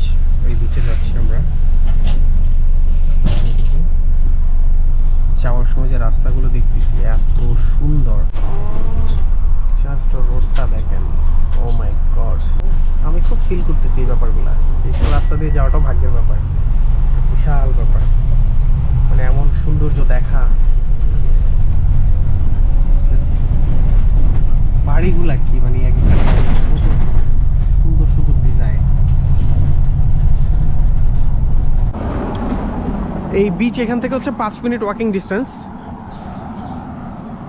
Beach ওই বিচে যাচ্ছি আমরা। যাওয়ার সময় যে রাস্তাগুলো দেখতেছি, এত সুন্দর। জাস্ট রোডটা দেখেন ও মাই গড আমি খুব ফিল করতেছি এই ব্যাপারগুলো এইসব রাস্তা দিয়ে যাওয়াটাও ভাগ্যের ব্যাপার। বিশাল ব্যাপার। মানে এমন সৌন্দর্য দেখা। বাড়িগুলা এই বিচ এখান থেকে হচ্ছে পাঁচ minute walking distance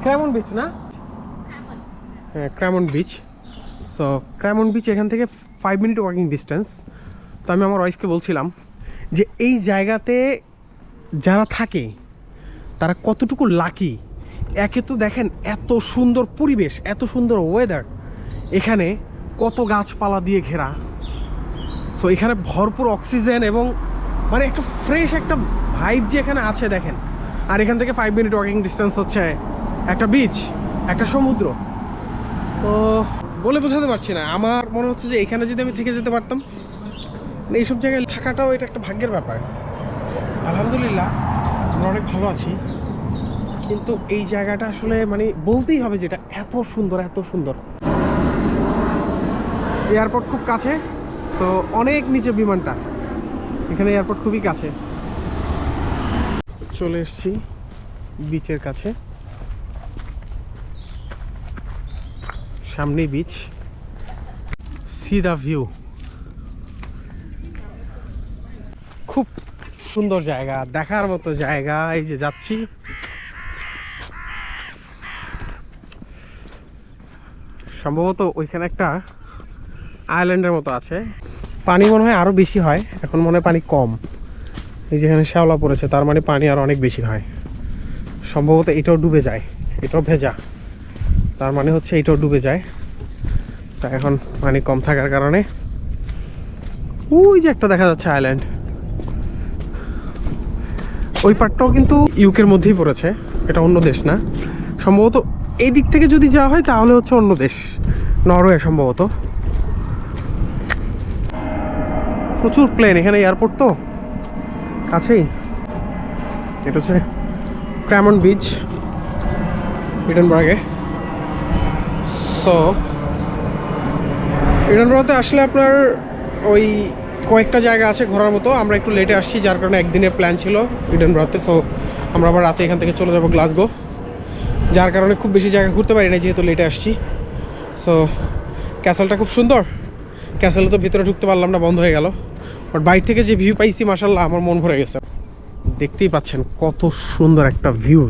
Cramon beach না? হ্যাঁ Cramon beach so Cramon beach এখান থেকে ফাইভ মিনিট ওয়াকিং ডিস্টেন্স তো আমি আমার ওয়াইফকে বলছিলাম যে এই জায়গাতে যারা থাকে, তারা কতটুকু লাকি একে তো দেখেন এত সুন্দর পরিবেশ, এত সুন্দর ওয়েদার এখানে কত গাছপালা দিয়ে ঘেরা। সো এখানে ভরপুর অক্সিজেন এবং মানে একটা ফ্রেশ একটা ভাইব যে এখানে আছে দেখেন। আর এখান থেকে ফাইভ মিনিট ওয়াকিং ডিস্টেন্স হচ্ছে একটা বিচ একটা সমুদ্র। তো বলে বোঝাতে পারছি না। আমার মনে হচ্ছে যে এখানে যদি আমি থেকে যেতে পারতাম মানে এইসব জায়গায় থাকাটাও এটা একটা ভাগ্যের ব্যাপার। আলহামদুলিল্লাহ, আমরা অনেক ভালো আছি। কিন্তু এই জায়গাটা আসলে মানে বলতেই হবে যেটা এত সুন্দর এত সুন্দর। এয়ারপোর্ট খুব কাছে, তো অনেক নিচে বিমানটা। এখানে এয়ারপোর্ট খুবই কাছে। চলে এসেছি বিচের কাছে। সামনে বিচ সি দা ভিউ খুব সুন্দর জায়গা, দেখার মতো জায়গা, এই যে যাচ্ছি। সম্ভবত ওইখানে একটা আইল্যান্ডের মতো আছে। পানি মনে হয় আরও বেশি হয়, এখন মনে হয় পানি কম। এই যেখানে শ্যাওলা পড়েছে, তার মানে পানি আর অনেক বেশি হয়। সম্ভবত এটাও ডুবে যায়, এটাও ভেজা। তার মানে হচ্ছে এটাও ডুবে যায়। তা এখন পানি কম থাকার কারণে ওই যে একটা দেখা যাচ্ছে আইল্যান্ড ওই পার্টটাও কিন্তু ইউকের মধ্যেই পড়েছে, এটা অন্য দেশ না। সম্ভবত এই দিক থেকে যদি যাওয়া হয়, তাহলে হচ্ছে অন্য দেশ, নরওয়ে সম্ভবত। প্রচুর প্লেন এখানে এয়ারপোর্ট তো? কাছেই? এটা হচ্ছে ক্র্যামন বিচ ইডেনবার্গে সো ইডেনবার্গতে আসলে আপনার ওই কয়েকটা জায়গা আছে ঘোরার মতো। আমরা একটু লেটে আসছি, যার কারণে একদিনের প্ল্যান ছিল ইডেনবার্গতে সো আমরা আবার রাতে এখান থেকে চলে যাব গ্লাসগো যার কারণে খুব বেশি জায়গা ঘুরতে পারি না যেহেতু লেটে আসছি। সো ক্যাসেলটা খুব সুন্দর। ক্যাসেলে তো ভিতরে ঢুকতে পারলাম না, বন্ধ হয়ে গেল। বাট বাইরে থেকে যে ভিউ পাইছি মাসাল্লাহ আমার মন ভরে গেছে। দেখতেই পাচ্ছেন কত সুন্দর একটা ভিউ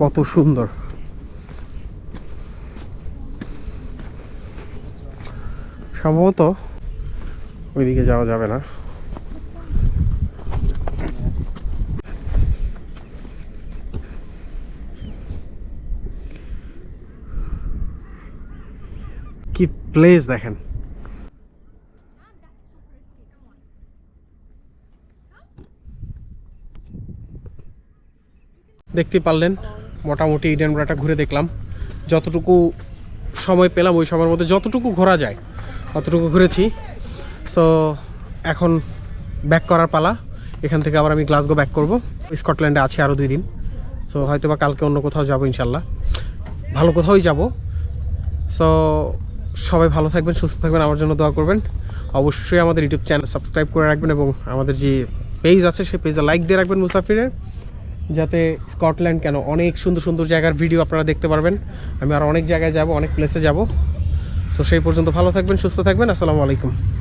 কত সুন্দর। সম্ভবত ওইদিকে যাওয়া যাবে না। কি প্লেস দেখেন। দেখতে পারলেন। মোটামুটি ইডেনবরাটা ঘুরে দেখলাম। যতটুকু সময় পেলাম ওই সময়ের মধ্যে যতটুকু ঘোরা যায়, অতটুকু ঘুরেছি। সো এখন ব্যাক করার পালা। এখান থেকে আবার আমি গ্লাসগো ব্যাক করব। স্কটল্যান্ডে আছে আরও দুই দিন। সো হয়তো বা কালকে অন্য কোথাও যাব ইনশাল্লাহ ভালো কোথাওই যাব। সো সবাই ভালো থাকবেন, সুস্থ থাকবেন, আমার জন্য দোয়া করবেন। অবশ্যই আমাদের ইউটিউব চ্যানেল সাবস্ক্রাইব করে রাখবেন এবং আমাদের যে পেজ আছে, সেই পেজে লাইক দিয়ে রাখবেন মুসাফিরের। যাতে স্কটল্যান্ড কেন অনেক সুন্দর সুন্দর জায়গার ভিডিও আপনারা দেখতে পারবেন। আমি আর অনেক জায়গায় যাব, অনেক প্লেসে যাব। সো সেই পর্যন্ত ভালো থাকবেন, সুস্থ থাকবেন। আসসালামু আলাইকুম।